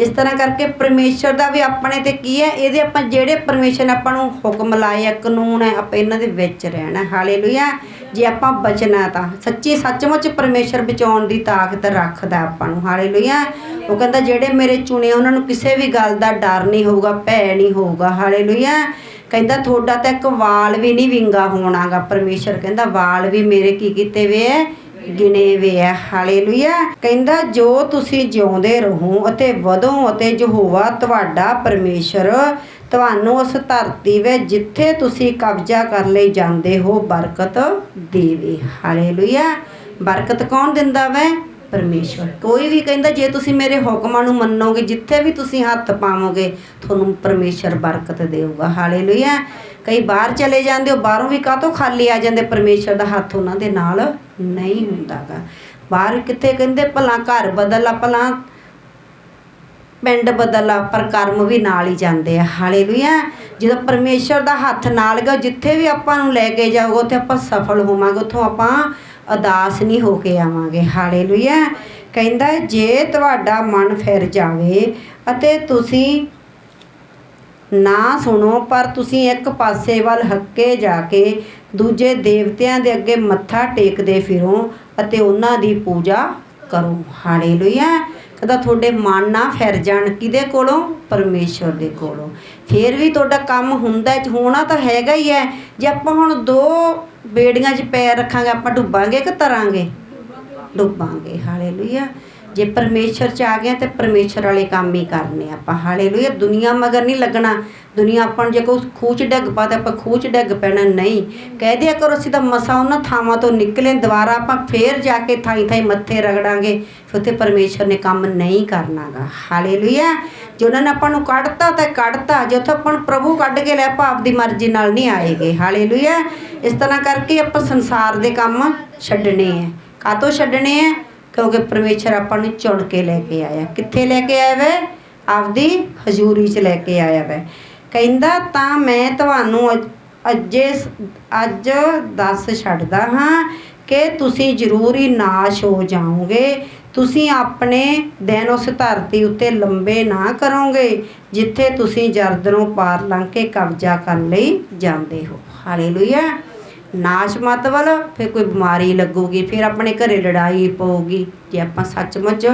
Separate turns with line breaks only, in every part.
ਇਸ ਤਰ੍ਹਾਂ ਕਰਕੇ ਪਰਮੇਸ਼ਰ ਦਾ ਵੀ ਆਪਣੇ ਤੇ ਕੀ ਹੈ? ਇਹਦੇ ਆਪਾਂ ਜਿਹੜੇ ਪਰਮੇਸ਼ਰ ਨੇ ਆਪਾਂ ਨੂੰ ਹੁਕਮ ਲਾਏ ਆ, ਕਾਨੂੰਨ ਹੈ, ਆਪਾਂ ਇਹਨਾਂ ਦੇ ਵਿੱਚ ਰਹਿਣਾ। ਹਾਲੇਲੂਇਆ ਜੇ ਆਪਾਂ ਬਚਣਾ ਤਾਂ, ਸੱਚੀ ਸੱਚਮੁੱਚ ਪਰਮੇਸ਼ਰ ਬਚਾਉਣ ਦੀ ਤਾਕਤ ਰੱਖਦਾ ਆਪਾਂ ਨੂੰ। ਹਾਲੇਲੂਇਆ ਉਹ ਕਹਿੰਦਾ, ਜਿਹੜੇ ਮੇਰੇ ਚੁਣੇ, ਉਹਨਾਂ ਨੂੰ ਕਿਸੇ ਵੀ ਗੱਲ ਦਾ ਡਰ ਨਹੀਂ ਹੋਊਗਾ, ਭੈ ਨਹੀਂ ਹੋਊਗਾ। ਹਾਲੇਲੂਇਆ ਕਹਿੰਦਾ, ਤੁਹਾਡਾ ਤਾਂ ਇੱਕ ਵਾਲ ਵੀ ਨਹੀਂ ਵਿੰਗਾ ਹੋਣਾਗਾ। ਪਰਮੇਸ਼ਰ ਕਹਿੰਦਾ, ਵਾਲ ਵੀ ਮੇਰੇ ਕੀ ਕੀਤੇ ਵੇ ਹੈ? ਗਿਣੇ ਵੇ ਐ ਹਾਲੇਲੂਇਆ ਕਹਿੰਦਾ, ਜੋ ਤੁਸੀਂ ਜਿਉਂਦੇ ਰਹੋ ਅਤੇ ਵਧੋ ਅਤੇ ਯਹੋਵਾ ਤੁਹਾਡਾ ਪਰਮੇਸ਼ਰ, ਤੁਹਾਨੂੰ ਉਸ ਧਰਤੀ ਵਿੱਚ ਜਿੱਥੇ ਤੁਸੀਂ ਕਬਜ਼ਾ ਕਰ ਲਈ ਜਾਂਦੇ ਹੋ, ਬਰਕਤ ਦੇਵੇ। ਹਾਲੇਲੂਇਆ ਬਰਕਤ ਕੌਣ ਦਿੰਦਾ ਵੈ? ਪਰਮੇਸ਼ਵਰ ਕੋਈ ਵੀ ਕਹਿੰਦਾ, ਜੇ ਤੁਸੀਂ ਮੇਰੇ ਹੁਕਮਾਂ ਨੂੰ ਮੰਨੋਗੇ, ਜਿੱਥੇ ਵੀ ਤੁਸੀਂ ਹੱਥ ਪਾਵੋਗੇ, ਤੁਹਾਨੂੰ ਪਰਮੇਸ਼ਰ ਬਰਕਤ ਦੇਊਗਾ। ਹਾਲੇਲੂਇਆ ਕਈ ਬਾਹਰ ਚਲੇ ਜਾਂਦੇ ਹੋ, ਬਾਹਰੋਂ ਵੀ ਕਾਹਤੋਂ ਖਾਲੀ ਆ ਜਾਂਦੇ? ਪਰਮੇਸ਼ਰ ਦਾ ਹੱਥ ਉਹਨਾਂ ਦੇ ਨਾਲ ਨਹੀਂ ਹੁੰਦਾਗਾ। ਬਾਹਰ ਕਿੱਥੇ ਕਹਿੰਦੇ ਭਲਾ ਘਰ ਬਦਲਾ ਭਲਾ ਪਿੰਡ ਬਦਲਾ ਪਰ ਕਰਮ ਵੀ ਨਾਲ ਹੀ ਜਾਂਦੇ ਆ। ਹਾਲੇਲੂਇਆ, ਜਦੋਂ ਪਰਮੇਸ਼ਰ ਦਾ ਹੱਥ ਨਾਲ ਗਾ ਜਿੱਥੇ ਵੀ ਆਪਾਂ ਨੂੰ ਲੈ ਕੇ ਜਾਊਗਾ, ਉੱਥੇ ਆਪਾਂ ਸਫਲ ਹੋਵਾਂਗੇ, ਉੱਥੋਂ ਆਪਾਂ ਉਦਾਸ ਨਹੀਂ ਹੋ ਕੇ ਆਵਾਂਗੇ। ਹਾਲੇਲੂਇਆ, ਕਹਿੰਦਾ ਜੇ ਤੁਹਾਡਾ ਮਨ ਫਿਰ ਜਾਵੇ ਅਤੇ ਤੁਸੀਂ ਨਾ ਸੁਣੋ, ਪਰ ਤੁਸੀਂ ਇੱਕ ਪਾਸੇ ਵੱਲ ਹੱਕੇ ਜਾ ਕੇ ਦੂਜੇ ਦੇਵਤਿਆਂ ਦੇ ਅੱਗੇ ਮੱਥਾ ਟੇਕਦੇ ਫਿਰੋ ਅਤੇ ਉਹਨਾਂ ਦੀ ਪੂਜਾ ਕਰੋ। ਹਾਲੇਲੂਇਆ। ਕਹਿੰਦਾ, ਤੁਹਾਡੇ ਮਨ ਨਾ ਫਿਰ ਜਾਣ ਕਿਹਦੇ ਕੋਲੋਂ? ਪਰਮੇਸ਼ਵਰ ਦੇ ਕੋਲੋਂ। ਫੇਰ ਵੀ ਤੁਹਾਡਾ ਕੰਮ ਹੁੰਦਾ ਚ ਹੋਣਾ ਤਾਂ ਹੈਗਾ ਹੀ ਹੈ। ਜੇ ਆਪਾਂ ਹੁਣ ਦੋ ਬੇੜੀਆਂ 'ਚ ਪੈਰ ਰੱਖਾਂਗੇ, ਆਪਾਂ ਡੁੱਬਾਂਗੇ ਕਿ ਤਰਾਂਗੇ? ਡੁੱਬਾਂਗੇ। ਹਾਲੇਲੂਇਆ। ਜੇ ਪਰਮੇਸ਼ਰ ਚ ਆ ਗਏ ਤੇ ਪਰਮੇਸ਼ਰ ਵਾਲੇ ਕੰਮ ਹੀ ਕਰਨੇ ਆਪਾਂ। ਹਾਲੇਲੂਇਆ ਦੁਨੀਆ ਮਗਰ ਨਹੀਂ ਲੱਗਣਾ। ਦੁਨੀਆ ਆਪਾਂ ਜੇ ਕੋਈ ਖੂਹ 'ਚ ਡਿੱਗ ਪਾ ਤਾਂ ਆਪਾਂ ਖੂਹ 'ਚ ਡਿੱਗ ਪੈਣਾ, ਨਹੀਂ। ਕਹਿ ਦਿਆ ਕਰੋ, ਅਸੀਂ ਤਾਂ ਮਸਾ ਉਹਨਾਂ ਥਾਵਾਂ ਤੋਂ ਨਿਕਲੇ, ਦੁਬਾਰਾ ਆਪਾਂ ਫੇਰ ਜਾ ਕੇ ਥਾਈ ਥਾਈ ਮੱਥੇ ਰਗੜਾਂਗੇ, ਫਿਰ ਉੱਥੇ ਪਰਮੇਸ਼ਰ ਨੇ ਕੰਮ ਨਹੀਂ ਕਰਨਾਗਾ। ਹਾਲੇਲੂਇਆ ਜੇ ਉਹਨਾਂ ਨੇ ਆਪਾਂ ਨੂੰ ਕੱਢਤਾ ਤਾਂ ਕੱਢਤਾ, ਜੇ ਉੱਥੇ ਆਪਾਂ ਨੂੰ ਪ੍ਰਭੂ ਕੱਢ ਕੇ ਲੈ ਆਪਾਂ ਆਪਦੀ ਮਰਜ਼ੀ ਨਾਲ ਨਹੀਂ ਆਏਗੇ। ਹਾਲੇਲੂਇਆ ਇਸ ਤਰ੍ਹਾਂ ਕਰਕੇ ਆਪਾਂ ਸੰਸਾਰ ਦੇ ਕੰਮ ਛੱਡਣੇ ਹੈ ਕਾਤੋਂ ਛੱਡਣੇ ਹੈ ਕਿਉਂਕਿ ਪਰਮੇਸ਼ਰ ਆਪਾਂ ਨੂੰ ਚੁਣ ਕੇ ਲੈ ਕੇ ਆਇਆ। ਕਿੱਥੇ ਲੈ ਕੇ ਆਇਆ ਵੈ? ਆਪਦੀ ਹਜ਼ੂਰੀ 'ਚ ਲੈ ਕੇ ਆਇਆ ਵੈ। ਕਹਿੰਦਾ, ਤਾਂ ਮੈਂ ਤੁਹਾਨੂੰ ਅੱਜ- ਅੱਜੇ ਅੱਜ ਦੱਸ ਛੱਡਦਾ ਹਾਂ ਕਿ ਤੁਸੀਂ ਜ਼ਰੂਰ ਹੀ ਨਾਸ਼ ਹੋ ਜਾਓਗੇ। ਤੁਸੀਂ ਆਪਣੇ ਦਿਨ ਉਸ ਧਰਤੀ ਉੱਤੇ ਲੰਬੇ ਨਾ ਕਰੋਗੇ, ਜਿੱਥੇ ਤੁਸੀਂ ਜਰਦਨੋਂ ਪਾਰ ਲੰਘ ਕੇ ਕਬਜ਼ਾ ਕਰਨ ਲਈ ਜਾਂਦੇ ਹੋ। ਹਾਲੇਲੂਇਆ। ਨਾਸ਼ ਮਤ ਵੱਲ, ਫਿਰ ਕੋਈ ਬਿਮਾਰੀ ਲੱਗੂਗੀ, ਫਿਰ ਆਪਣੇ ਘਰੇ ਲੜਾਈ ਪਊਗੀ। ਜੇ ਆਪਾਂ ਸੱਚਮੁੱਚ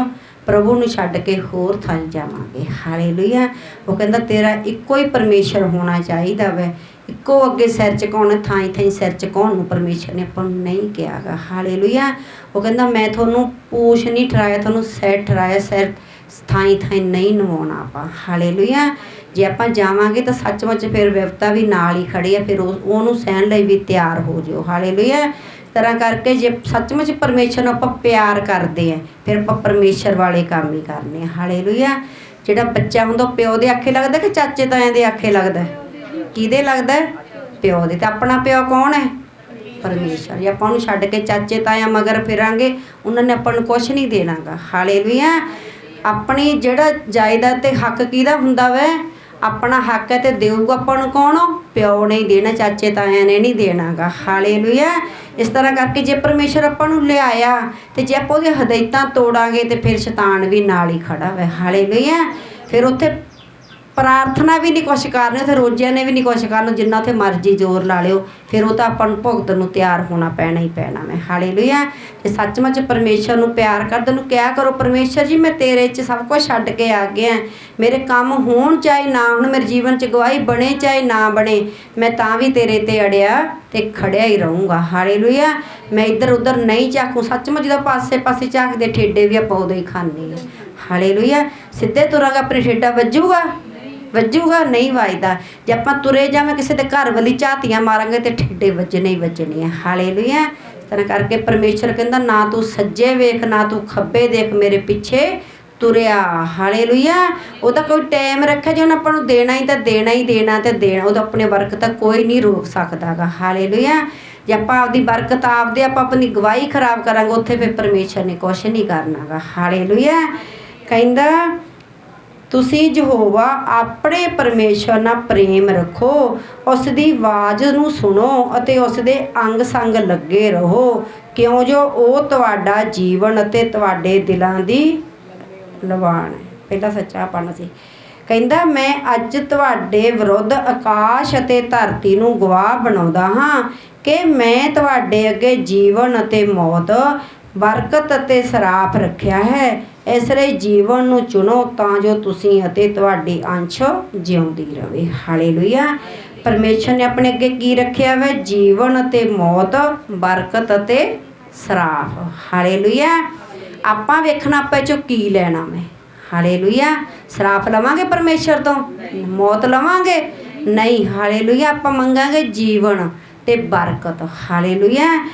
ਪ੍ਰਭੂ ਨੂੰ ਛੱਡ ਕੇ ਹੋਰ ਥਾਂ ਜਾਵਾਂਗੇ, ਹਾਲੇਲੂਇਆ। ਉਹ ਕਹਿੰਦਾ, ਤੇਰਾ ਇੱਕੋ ਹੀ ਪਰਮੇਸ਼ਰ ਹੋਣਾ ਚਾਹੀਦਾ ਵੈ। ਇੱਕੋ ਅੱਗੇ ਸਿਰ ਝੁਕਾਉਣਾ ਥਾਂ ਥਾਂ ਸਿਰ ਝੁਕਾਉਣ ਨੂੰ ਪਰਮੇਸ਼ਰ ਨੇ ਆਪਾਂ ਨੂੰ ਨਹੀਂ ਕਿਹਾਗਾ। ਹਾਲੇਲੂਇਆ। ਉਹ ਕਹਿੰਦਾ, ਮੈਂ ਤੁਹਾਨੂੰ ਪੂਛ ਨਹੀਂ ਠਰਾਇਆ ਤੁਹਾਨੂੰ ਸਿਰ ਠਰਾਇਆ ਸਿਰ ਥਾਈ ਥਾਈ ਨਹੀਂ ਨਵਾਉਣਾ ਆਪਾਂ। ਹਾਲੇਲੂਇਆ। ਜੇ ਆਪਾਂ ਜਾਵਾਂਗੇ ਤਾਂ ਸੱਚਮੁੱਚ ਫਿਰ ਵਿਵਤਾ ਵੀ ਨਾਲ ਹੀ ਖੜੀ ਆ, ਫਿਰ ਉਹਨੂੰ ਸਹਿਣ ਲਈ ਵੀ ਤਿਆਰ ਹੋ ਜਿਓ। ਹਾਲੇਲੂਇਆ। ਤਰ੍ਹਾਂ ਕਰਕੇ ਜੇ ਸੱਚਮੁੱਚ ਪਰਮੇਸ਼ਰ ਨੂੰ ਆਪਾਂ ਪਿਆਰ ਕਰਦੇ ਆ, ਫਿਰ ਆਪਾਂ ਪਰਮੇਸ਼ਰ ਵਾਲੇ ਕੰਮ ਹੀ ਕਰਨੇ ਆ। ਹਾਲੇਲੂਇਆ। ਜਿਹੜਾ ਬੱਚਾ ਹੁੰਦਾ ਪਿਓ ਦੇ ਆਖੇ ਲੱਗਦਾ ਕਿ ਚਾਚੇ ਤਾਇਆਂ ਦੇ ਆਖੇ ਲੱਗਦਾ? ਕਿਹਦੇ ਲੱਗਦਾ? ਪਿਓ ਦੇ। ਤੇ ਆਪਣਾ ਪਿਓ ਕੌਣ ਹੈ? ਪਰਮੇਸ਼ਰ। ਜੇ ਆਪਾਂ ਉਹਨੂੰ ਛੱਡ ਕੇ ਚਾਚੇ ਤਾਇਆ ਮਗਰ ਫਿਰਾਂਗੇ, ਉਹਨਾਂ ਨੇ ਆਪਾਂ ਨੂੰ ਕੁਝ ਨਹੀਂ ਦੇਣਾਗਾ। ਹਾਲੇਲੂਇਆ। ਆਪਣੀ ਜਿਹੜਾ ਜਾਇਦਾਦ ਤੇ ਹੱਕ ਕਿਹਦਾ ਹੁੰਦਾ ਵੈ? ਆਪਣਾ ਹੱਕ ਹੈ ਤੇ ਦੇਊਗਾ ਆਪਾਂ ਨੂੰ ਕੌਣ? ਪਿਓ ਨੇ ਹੀ ਦੇਣਾ, ਚਾਚੇ ਤਾਇਆਂ ਨੇ ਨਹੀਂ ਦੇਣਾਗਾ। ਹਾਲੇਲੂਇਆ। ਇਸ ਤਰ੍ਹਾਂ ਕਰਕੇ ਜੇ ਪਰਮੇਸ਼ਰ ਆਪਾਂ ਨੂੰ ਲਿਆਇਆ ਤੇ ਜੇ ਆਪਾਂ ਉਹਦੀਆਂ ਹਦਾਇਤਾਂ ਤੋੜਾਂਗੇ ਤੇ ਫਿਰ ਸ਼ੈਤਾਨ ਵੀ ਨਾਲ ਹੀ ਖੜਾ ਵੈ। ਹਾਲੇਲੂਇਆ। ਫਿਰ ਉੱਥੇ ਪ੍ਰਾਰਥਨਾ ਵੀ ਨਹੀਂ ਕੁਛ ਕਰ ਕਰਨੀ, ਉੱਥੇ ਰੋਜ਼ਿਆਂ ਨੇ ਵੀ ਨਹੀਂ ਕੁਛ ਕਰ ਕਰਨਾ, ਜਿੰਨਾ ਉੱਥੇ ਮਰਜ਼ੀ ਜ਼ੋਰ ਲਾ ਲਿਓ। ਫਿਰ ਉਹ ਤਾਂ ਆਪਾਂ ਨੂੰ ਭੁਗਤਣ ਨੂੰ ਤਿਆਰ ਹੋਣਾ ਪੈਣਾ ਹੀ ਪੈਣਾ ਮੈਂ। ਹਾਲੇਲੂਇਆ ਤੇ ਸੱਚਮੁੱਚ ਪਰਮੇਸ਼ਰ ਨੂੰ ਪਿਆਰ ਕਰਦੇ ਨੂੰ ਕਿਹਾ ਕਰੋ, ਪਰਮੇਸ਼ਰ ਜੀ, ਮੈਂ ਤੇਰੇ 'ਚ ਸਭ ਕੁਝ ਛੱਡ ਕੇ ਆ ਗਿਆ ਮੇਰੇ ਕੰਮ ਹੋਣ ਚਾਹੇ ਨਾ ਹੋਣ, ਮੇਰੇ ਜੀਵਨ 'ਚ ਗਵਾਹੀ ਬਣੇ ਚਾਹੇ ਨਾ ਬਣੇ, ਮੈਂ ਤਾਂ ਵੀ ਤੇਰੇ ਤੇ ਅੜਿਆ ਤੇ ਖੜਿਆ ਹੀ ਰਹੂੰਗਾ। ਹਾਲੇਲੂਇਆ ਮੈਂ ਇੱਧਰ ਉੱਧਰ ਨਹੀਂ ਝਾਕੂ ਸੱਚਮੁੱਚ ਦਾ ਪਾਸੇ ਪਾਸੇ ਝਾਕਦੇ, ਠੇਡੇ ਵੀ ਆਪਾਂ ਉਦੋਂ ਹੀ ਖਾਂਦੇ ਹਾਂ। ਹਾਲੇਲੂਇਆ ਸਿੱਧੇ ਤੁਰਾਂਗਾ ਆਪਣੇ ਠੇਡਾ ਵੱਜੂਗਾ। ਵੱਜੂਗਾ, ਨਹੀਂ ਵੱਜਦਾ। ਜੇ ਆਪਾਂ ਤੁਰੇ ਜਾਵੇਂ ਕਿਸੇ ਦੇ ਘਰ ਵਾਲੀ ਝਾਤੀਆਂ ਮਾਰਾਂਗੇ ਤੇ ਠੇਡੇ ਵੱਜਣੇ ਹੀ ਵੱਜਣੇ ਆ। ਹਾਲੇਲੂਇਆ। ਇਸ ਤਰ੍ਹਾਂ ਕਰਕੇ ਪਰਮੇਸ਼ਰ ਕਹਿੰਦਾ, ਨਾ ਤੂੰ ਸੱਜੇ ਵੇਖ, ਨਾ ਤੂੰ ਖੱਬੇ ਦੇਖ ਮੇਰੇ ਪਿੱਛੇ ਤੁਰਿਆ। ਹਾਲੇਲੂਇਆ। ਉਹਦਾ ਕੋਈ ਟਾਈਮ ਰੱਖਿਆ ਜੇ ਉਹਨੇ ਆਪਾਂ ਨੂੰ ਦੇਣਾ ਹੀ ਤਾਂ ਦੇਣਾ ਹੀ ਦੇਣਾ ਤੇ ਦੇਣਾ। ਉਹਦਾ ਆਪਣੇ ਵਰਕ ਤਾਂ ਕੋਈ ਨਹੀਂ ਰੋਕ ਸਕਦਾਗਾ। ਹਾਲੇਲੂਇਆ। ਜੇ ਆਪਾਂ ਆਪਦੀ ਬਰਕਤ ਆਪਦੇ ਆਪਾਂ ਆਪਣੀ ਗਵਾਹੀ ਖਰਾਬ ਕਰਾਂਗੇ, ਉੱਥੇ ਫਿਰ ਪਰਮੇਸ਼ਰ ਨੇ ਕੁਛ ਨਹੀਂ ਕਰਨਾਗਾ। ਹਾਲੇਲੂਇਆ। ਕਹਿੰਦਾ ਤੁਸੀਂ ਯਹੋਵਾ ਆਪਣੇ ਪਰਮੇਸ਼ਰ ਨਾਲ ਪ੍ਰੇਮ ਰੱਖੋ ਉਸ ਦੀ ਆਵਾਜ਼ ਨੂੰ ਸੁਣੋ ਅਤੇ ਉਸ ਦੇ ਅੰਗ ਸੰਗ ਲੱਗੇ ਰਹੋ। ਕਿਉਂ ਜੋ ਉਹ ਤੁਹਾਡਾ ਜੀਵਨ ਅਤੇ ਤੁਹਾਡੇ ਦਿਲਾਂ ਦੀ ਲਵਾਣ ਹੈ। ਪਹਿਲਾ ਸੱਚਾ ਪੜਨਾ ਸੀ। ਕਹਿੰਦਾ, ਮੈਂ ਅੱਜ ਤੁਹਾਡੇ ਵਿਰੁੱਧ ਆਕਾਸ਼ ਅਤੇ ਧਰਤੀ ਨੂੰ ਗਵਾਹ ਬਣਾਉਂਦਾ ਹਾਂ ਕਿ ਮੈਂ ਤੁਹਾਡੇ ਅੱਗੇ ਜੀਵਨ ਅਤੇ ਮੌਤ, ਬਰਕਤ ਅਤੇ ਸਰਾਪ ਰੱਖਿਆ ਹੈ। ਇਸ ਲਈ ਜੀਵਨ ਨੂੰ ਚੁਣੋ ਤਾਂ ਜੋ ਤੁਸੀਂ ਅਤੇ ਤੁਹਾਡੀ ਅੰਸ਼ ਜਿਉਂਦੀ ਰਵੇ। ਹਾਲੇਲੂਇਆ। ਪਰਮੇਸ਼ਰ ਨੇ ਆਪਣੇ ਅੱਗੇ ਕੀ ਰੱਖਿਆ ਹੈ ਜੀਵਨ ਅਤੇ ਮੌਤ, ਬਰਕਤ ਅਤੇ ਸਰਾਪ ਹਾਲੇਲੂਇਆ। ਆਪਾਂ ਵੇਖਣਾ ਆਪਾਂ ਚੋਂ ਕੀ ਲੈਣਾ ਮੈਂ ਹਾਲੇਲੂਇਆ। ਸ਼ਰਾਫ ਲਵਾਂਗੇ ਪਰਮੇਸ਼ਰ ਤੋਂ? ਮੌਤ ਲਵਾਂਗੇ? ਨਹੀਂ। ਹਾਲੇਲੂਇਆ। ਆਪਾਂ ਮੰਗਾਂਗੇ ਜੀਵਨ ਤੇ ਬਰਕਤ। ਹਾਲੇਲੂਇਆ।